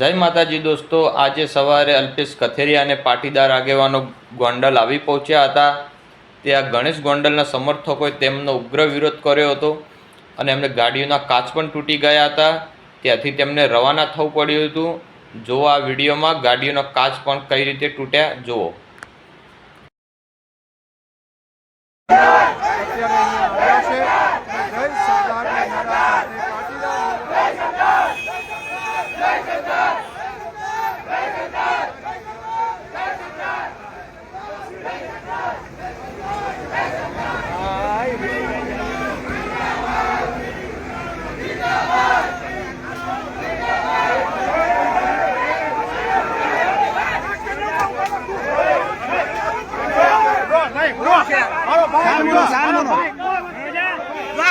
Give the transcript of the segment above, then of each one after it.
જય માતાજી દોસ્તો, આજે સવારે અલ્પેશ કથેરિયા અને પાટીદાર આગેવાનો ગોંડલ આવી પહોંચ્યા હતા. ત્યાં ગણેશ ગોંડલના સમર્થકોએ તેમનો ઉગ્ર વિરોધ કર્યો હતો અને એમને ગાડીઓના કાચ પણ તૂટી ગયા હતા. ત્યાંથી તેમને રવાના થવું પડ્યું હતું. જુઓ આ વિડીયોમાં ગાડીઓના કાચ પણ કઈ રીતે તૂટ્યા, જુઓ અત્યારે અહીંયા આવ્યા છે જય સરદારના નારા સાથે પાટીદાર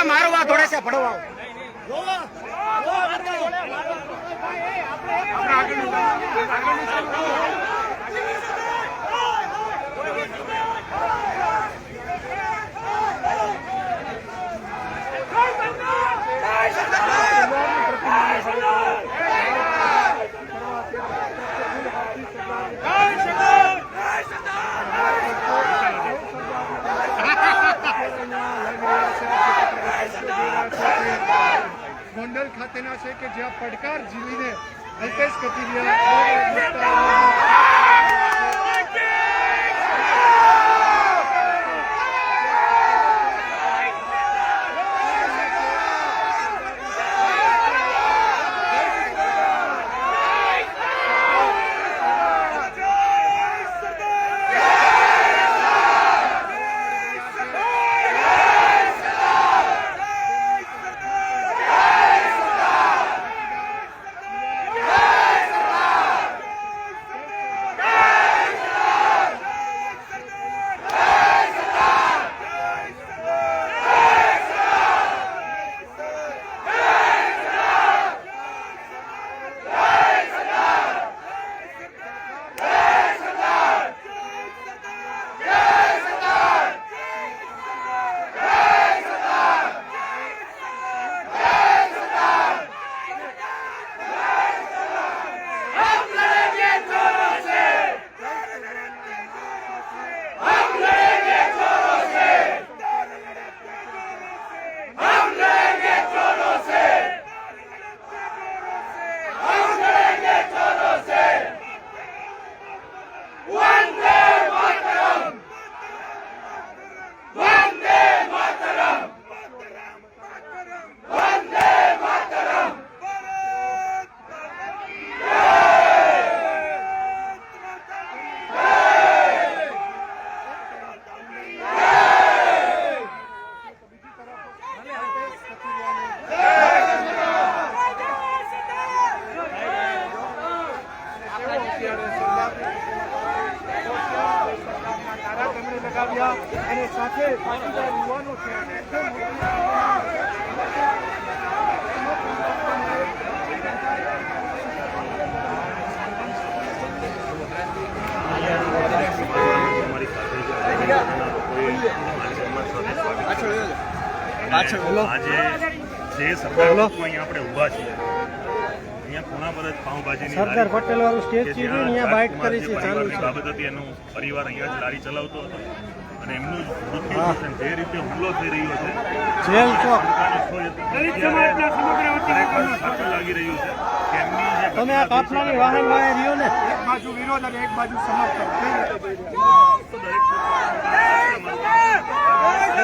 મારો વાત થોડે છે ભડવા ગોંડલ ખાતેના છે કે જ્યાં પડકાર ઝીલીને અલ્પેશ કથિરિયા લગાવ્યા અને સાથે પાટીદાર યુવાનો છે આજે જે સરદાર અહીંયા આપણે ઊભા છીએ અહીંયા ખૂણા પર જ પાઉંભાજીની સરદાર પટેલ વાળું સ્ટેજ છે અહીંયા બાઇક કરી છે ચાલુ છે. બાબત હતી એનું પરિવાર અહીંયા જ લારી ચલાવતો હતો. અને એમનું મૃત્યુ જે રીતે હુમલો થઈ રહ્યો છે જેલ ચોક. સાચું લાગી રહ્યું છે તમે આ કાફલાની વાહન વાહે રહ્યો ને? એક બાજુ વિરોધ અને એક બાજુ સમર્થન? દરેક